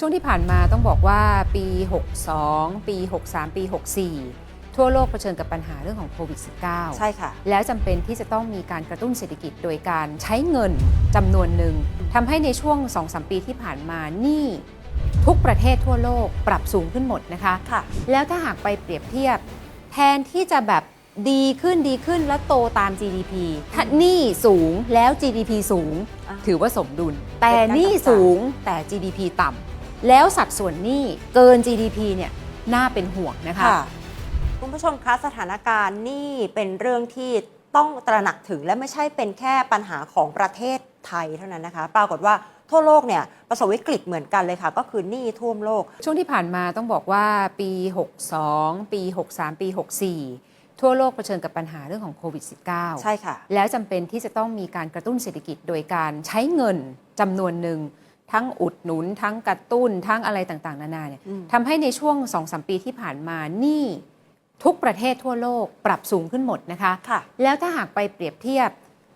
ช่วงที่ผ่านมาต้องบอกว่าปี 62 ปี 63 ปี 64 ทั่วโลกเผชิญกับปัญหาเรื่องของโควิด -19 ใช่ค่ะ แล้วจำเป็นที่จะต้องมีการกระตุ้นเศรษฐกิจโดยการใช้เงินจำนวนหนึ่งทำให้ในช่วง 2-3 ปีที่ผ่านมาหนี้ทุกประเทศทั่วโลกปรับสูงขึ้นหมดนะคะค่ะ แล้วถ้าหากไปเปรียบเทียบ แทนที่จะแบบดีขึ้นดีขึ้นแล้วโตตาม GDP ถ้าหนี้สูงแล้ว GDP สูง อ่า ถือว่าสมดุล แต่เป็นการหนี้จับจ่ายสูงแต่ GDP ต่ำ แล้วสัดส่วนหนี้เกิน GDP เนี่ยน่าเป็นห่วงนะคะค่ะคุณผู้ชมคะสถานการณ์นี่เป็นเรื่องที่ต้องตระหนักถึงและไม่ใช่เป็นแค่ปัญหาของประเทศไทยเท่านั้นนะคะ ปรากฏว่าทั่วโลกเนี่ยประสบวิกฤตเหมือนกันเลยค่ะ ก็คือหนี้ท่วมโลก ช่วงที่ผ่านมาต้องบอกว่าปี 62 ปี 63 ปี 64 ทั่วโลกเผชิญกับปัญหาเรื่องของโควิด -19 ใช่ค่ะ แล้วจำเป็นที่จะต้องมีการกระตุ้นเศรษฐกิจโดยการใช้เงินจำนวนหนึ่ง ทั้งอุดหนุน ทั้งกระตุ้นทั้งอะไรต่างๆ นานาเนี่ยอืมทำให้ในช่วง2-3ปีที่ผ่านมาหนี้ทุกประเทศทั่วโลกปรับสูงขึ้นหมดนะคะค่ะแล้วถ้าหากไปเปรียบเทียบ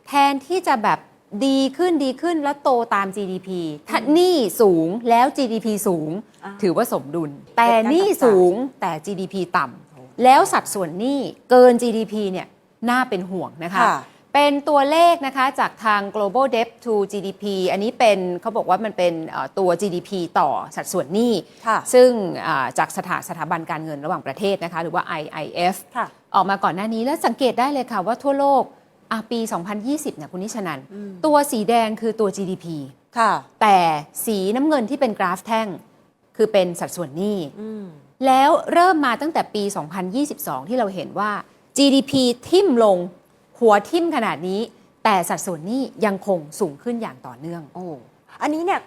แทนที่จะแบบดีขึ้นดีขึ้นแล้วโตตาม GDP ถ้าหนี้สูงแล้ว GDP สูงอ่าถือว่าสมดุล แต่เป็นการหนี้จับจ่ายสูงแต่ GDP ต่ำแล้วสัดส่วนหนี้เกิน GDP เนี่ยน่าเป็นห่วงนะคะค่ะ เป็นตัวเลขนะคะจากทาง global debt to GDP อันนี้เป็นเขาบอกว่ามันเป็นเอ่อตัว GDP ต่อสัดส่วนหนี้ค่ะซึ่งอ่าจากสถาสถาบันการเงินระหว่างประเทศนะคะ หรือว่า IIF ค่ะออกมาก่อนหน้านี้แล้วสังเกตได้เลยค่ะว่าทั่วโลกอะปี 2020เนี่ยคุณนิชนันอืมตัวสีแดงคือตัว GDP ค่ะ แต่สีน้ำเงินที่เป็นกราฟแท่งคือเป็นสัดส่วนหนี้อืมแล้วเริ่มมาตั้งแต่ปี 2022 ที่เราเห็นว่า GDP ทิ่มลง หัวทิ่มขนาดนี้ แต่สัดส่วนหนี้ยังคงสูงขึ้นอย่างต่อเนื่อง โอ้อันนี้เนี่ย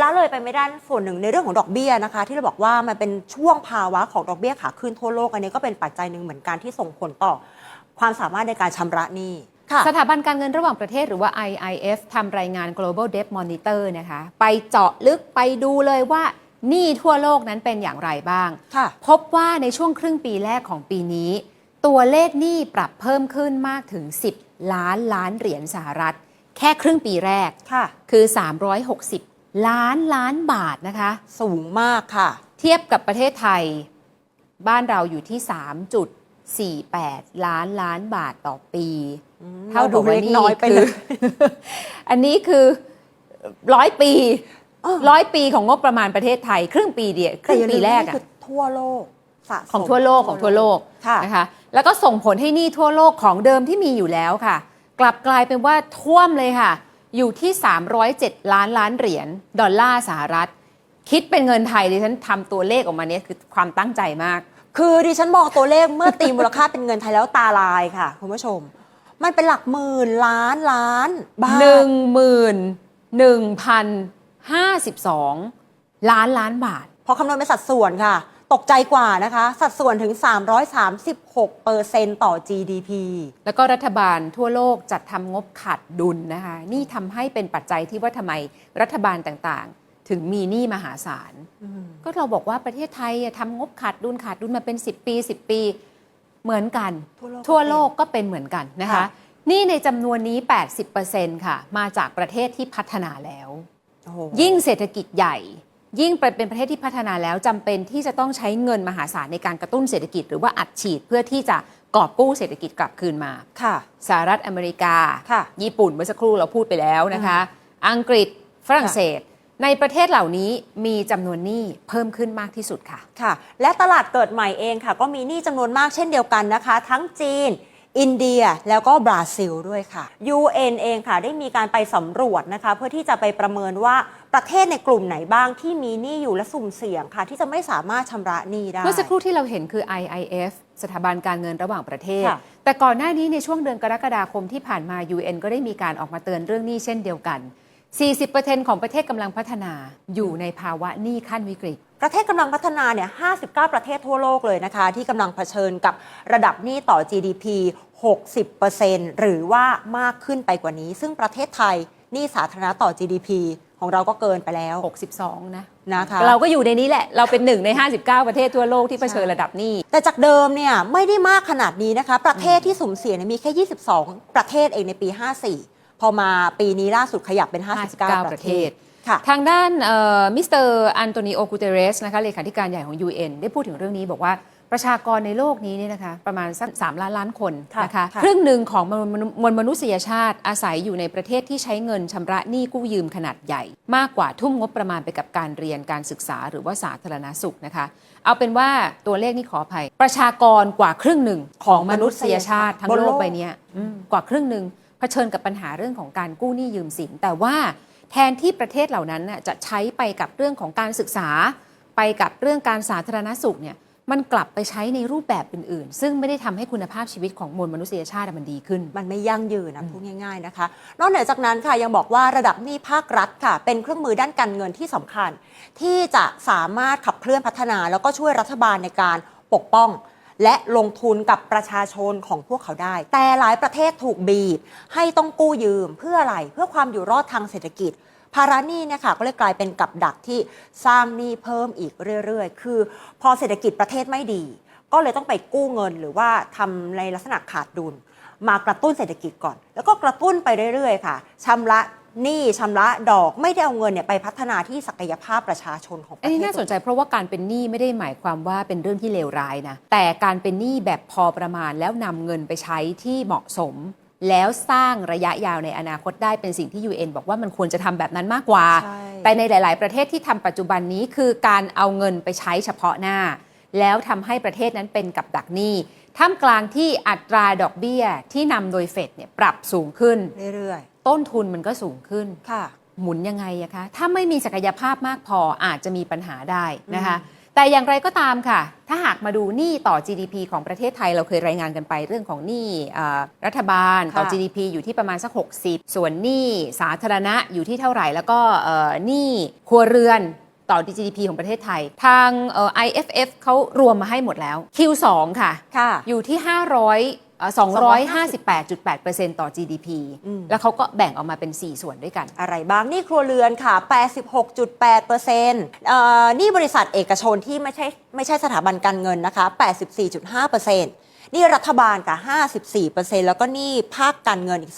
ละเลยไปไม่ได้ส่วนหนึ่งในเรื่องของดอกเบี้ยนะคะ ที่เราบอกว่ามันเป็นช่วงภาวะของดอกเบี้ยขาขึ้นทั่วโลกอันนี้ก็เป็นปัจจัยหนึ่งเหมือนกันที่ส่งผลต่อ ความสามารถในการชำระหนี้ค่ะสถาบันการเงินระหว่างประเทศหรือว่า IIF ทำรายงาน global debt monitor นะคะ ไปเจาะลึกไปดูเลยว่าหนี้ทั่วโลกนั้นเป็นอย่างไรบ้างค่ะพบว่าในช่วงครึ่งปีแรกของปีนี้ ตัวเลขหนี้ปรับเพิ่มขึ้นมากถึง 10 ล้านล้านเหรียญสหรัฐ แค่ครึ่งปีแรกค่ะ คือ 360 ล้านล้านบาทนะคะ สูงมากค่ะ เทียบกับประเทศไทย บ้านเราอยู่ที่ 3.48 ล้านล้านบาทต่อปีอืมเท่ากับว่าเราดูเล็กนี่น้อยไปคืเลยอันนี้คือร้อยปีอ้อร้อยปีของงบประมาณประเทศไทย ครึ่งปีเดียวครึ่งอย่าปีลืมแรกว่านี่อะคือทั่วโลก สะสมของทั่วโลกของทั่วโลกค่ะ นะคะแล้วก็ส่งผลให้หนี้ทั่วโลกของเดิมที่มีอยู่แล้วค่ะ กลับกลายเป็นว่าท่วมเลยค่ะ อยู่ที่ 307 ล้านล้านเหรียญดอลลาร์สหรัฐ คิดเป็นเงินไทยดิฉันทำตัวเลขออกมาเนี้ยคือความตั้งใจมาก คือดิฉันมองตัวเลขเมื่อตีมูลค่าเป็นเงินไทยแล้วตาลายค่ะคุณผู้ชม มันเป็นหลักหมื่นล้านล้านบาทหนึ่งหมื่นหนึ่งพันห้าสิบสองล้านล้านบาทพอคำนวณเป็นสัดส่วนค่ะ ตกใจกว่านะคะ สัดส่วนถึง 336เปอร์เซ็นต์ต่อ GDP แล้วก็รัฐบาลทั่วโลกจัดทำงบขาดดุลนะคะ นี่ทำให้เป็นปัจจัยที่ว่าทำไมรัฐบาลต่างๆ ถึงมีหนี้มหาศาล ก็เราบอกว่าประเทศไทยอะทำงบขาดดุลขาดดุลมาเป็น 10 ปี 10 ปีเหมือนกัน ทั่วโลกก็เป็นทั่วโลกก็เป็นเหมือนกันนะคะค่ะนี่ในจำนวนนี้ 80%ค่ะ มาจากประเทศที่พัฒนาแล้วโอ้โหยิ่งเศรษฐกิจใหญ่ ยิ่งเป็นประเทศที่พัฒนาแล้วจำเป็นที่จะต้องใช้เงินมหาศาลในการกระตุ้นเศรษฐกิจ หรือว่าอัดฉีดเพื่อที่จะกอบกู้เศรษฐกิจกลับคืนมาค่ะสหรัฐอเมริกาค่ะญี่ปุ่นเมื่อสักครู่เราพูดไปแล้วนะคะ อังกฤษฝรั่งเศส ในประเทศเหล่านี้มีจำนวนหนี้เพิ่มขึ้นมากที่สุดค่ะค่ะ และตลาดเกิดใหม่เองค่ะ ก็มีหนี้จำนวนมากเช่นเดียวกันนะคะ ทั้งจีน อินเดียแล้วก็บราซิลด้วยค่ะ UN เองค่ะได้มีการไปสำรวจนะคะ เพื่อที่จะไปประเมินว่าประเทศในกลุ่มไหนบ้างที่มีหนี้อยู่และสุ่มเสี่ยงค่ะ ที่จะไม่สามารถชำระหนี้ได้ เมื่อสักครู่ที่เราเห็นคือ IIF สถาบันการเงินระหว่างประเทศ ค่ะ แต่ก่อนหน้านี้ในช่วงเดือนกรกฎาคมที่ผ่านมา UN ก็ได้มีการออกมาเตือนเรื่องหนี้เช่นเดียวกัน 40%ของประเทศกำลังพัฒนาอยู่ในภาวะหนี้ขั้นวิกฤต ประเทศกำลังพัฒนาเนี่ย 59 ประเทศทั่วโลกเลยนะคะ ที่กำลังเผชิญกับระดับหนี้ต่อ GDP 60%หรือว่ามากขึ้นไปกว่านี้ ซึ่งประเทศไทยหนี้สาธารณะต่อ GDP ของเราก็เกินไปแล้ว 62 นะนะคะเราก็อยู่ในนี้แหละ เราเป็นหนึ่งใน 59 ประเทศทั่วโลกที่เผชิญระดับหนี้ แต่จากเดิมเนี่ยไม่ได้มากขนาดนี้นะคะ ประเทศที่สุ่มเสี่ยงเนี่ยมีแค่ 22 ประเทศเองในปี 54 พอมาปีนี้ล่าสุดขยับเป็น 59 59ปประระเทเทศศค่ะ ทางด้านมิสเตอร์อันโตนิโอกูเตเรสนะคะเลขาธิการใหญ่ของ UN ได้พูดถึงเรื่องนี้บอกว่าประชากรในโลกนี้เนี่ยนะคะประมาณสัก3ล้านล้านคนค่ะนะคะค่ะครึ่งหนึ่งของมวลมนุมวลมนุษยชาติอาศัยอยู่ในประเทศที่ใช้เงินชำระหนี้กู้ยืมขนาดใหญ่ มากกว่าทุ่มงบประมาณไปกับการเรียนการศึกษาหรือว่าสาธารณสุขนะคะ เอาเป็นว่าตัวเลขนี่ขออภัย ประชากรกว่าครึ่งหนึ่งของมนุษยชาติทั้งบนโลโลกกใบเนี้ยอืมกว่าครึ่งหนึ่งเผชิญกับปัญหาเรื่องของการกู้หนี้ยืมสินแต่ว่า แทนที่ประเทศเหล่านั้นน่ะจะใช้ไปกับเรื่องของการศึกษา ไปกับเรื่องการสาธารณสุขเนี่ยมันกลับไปใช้ในรูปแบบอื่น ๆ ซึ่งไม่ได้ทำให้คุณภาพชีวิตของมวลมนุษยชาติมันดีขึ้น มันไม่ยั่งยืนนะพูดง่าย ๆนะคะ นอกเหนือจากนั้นค่ะยังบอกว่าระดับหนี้ภาครัฐค่ะ เป็นเครื่องมือด้านการเงินที่สำคัญ ที่จะสามารถขับเคลื่อนพัฒนา แล้วก็ช่วยรัฐบาลในการปกป้อง และลงทุนกับประชาชนของพวกเขาได้ แต่หลายประเทศถูกบีบ ให้ต้องกู้ยืมเพื่ออะไร เพื่อความอยู่รอดทางเศรษฐกิจ ภาระหนี้เนี่ยค่ะก็เลยกลายเป็นกับดักที่สร้างหนี้เพิ่มอีกเรื่อยๆ คือ พอเศรษฐกิจประเทศไม่ดี ก็เลยต้องไปกู้เงินหรือว่าทำในลักษณะขาดดุล มากระตุ้นเศรษฐกิจก่อน แล้วก็กระตุ้นไปเรื่อยๆ ค่ะชำระ หนี้ชำระดอกไม่ได้เอาเงินเนี่ยไปพัฒนาที่ศักยภาพประชาชนของประอันเทศนี้น่าสนใจเพราะว่าการเป็นหนี้ไม่ได้หมายความว่าเป็นเรื่องที่เลวร้ายนะ แต่การเป็นหนี้แบบพอประมาณแล้วนำเงินไปใช้ที่เหมาะสม แล้วสร้างระยะยาวในอนาคตได้เป็นสิ่งที่ UN บอกว่ามันควรจะทำแบบนั้นมากกว่า ใช่ แต่ในหลาย ๆ ประเทศที่ทำปัจจุบันนี้คือการเอาเงินไปใช้เฉพาะหน้า แล้วทำให้ประเทศนั้นเป็นกับดักหนี้ท่ามกลางที่อัตราดอกเบี้ยที่นำโดยเฟดเนี่ยปรับสูงขึ้นเรื่อยต้นทุนมันก็สูงขึ้นๆค่ะหมุนยังไงอะคะ ถ้าไม่มีศักยภาพมากพออาจจะมีปัญหาได้นะคะ แต่อย่างไรก็ตามค่ะ ถ้าหากมาดูหนี้ต่อ GDP ของประเทศไทยเราเคยรายงานกันไปเรื่องของหนี้อ่ารัฐบาลต่อค่ะ GDP อยู่ที่ประมาณสัก 60 ส่วนหนี้สาธารณะอยู่ที่เท่าไหร่ แล้วก็เอ่อหนี้ครัวเรือน ต่อ GDP ของประเทศไทย ทางเอ่อ IFF เขารวมมาให้หมดแล้ว Q2 ค่ะค่ะ อยู่ที่ 500เอ่อ258.8%ต่อ GDP อืม แล้วเขาก็แบ่งออกมาเป็น 4 ส่วนด้วยกันอะไรอะไรบ้างหนี่ครัวเรือนค่ะ 86.8%เอ่อหนี่บริษัทเอกชนที่ไม่ใช่ไม่ใช่สถาบันการเงินนะคะ 84.5% นี่รัฐบาลค่ะ54%แล้วก็หนี่ภาคการเงินอีก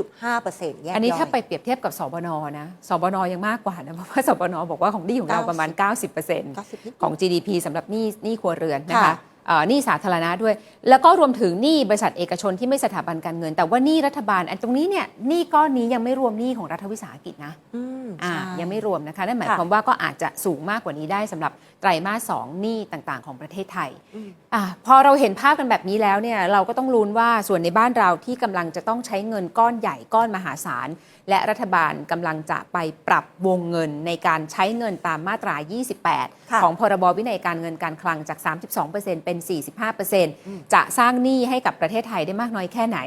33.5%แยกอันนี้ย่ยถ้าไปเปรียบเทียบกับสบนนะสบนยังมากกว่านะเพราะว่าสบนบอกว่าของหนี้ของเรา90ประมาณ 90% 90นิดของ GDP สำหรับหนี้หนี้ครัวเรือนนะคะค่ะเอ่อ หนี้สาธารณะด้วย แล้วก็รวมถึงหนี้บริษัทเอกชนที่ไม่สถาบันการเงิน แต่ว่าหนี้รัฐบาลอันตรงนี้เนี่ยหนี้ก้อนนี้ยังไม่รวมหนี้ของรัฐวิสาหกิจนะอืมอ่าใช่ยังไม่รวมนะคะนั่นหมายค่ะความว่าก็อาจจะสูงมากกว่านี้ได้สำหรับไตรมาสสองหนี้ต่างๆ ของประเทศไทยอืมอะพอเราเห็นภาพกันแบบนี้แล้วเนี่ยเราก็ต้องลุ้นว่าส่วนในบ้านเราที่กำลังจะต้องใช้เงินก้อนใหญ่ก้อนมหาศาล และรัฐบาลกำลังจะไปปรับวงเงินในการใช้เงินตามมาตรา 28ค่ะของพรบวินัยการเงินการคลังจาก 32%เป็น45%จะสร้างหนี้ให้กับประเทศไทยได้มากน้อยแค่ไหน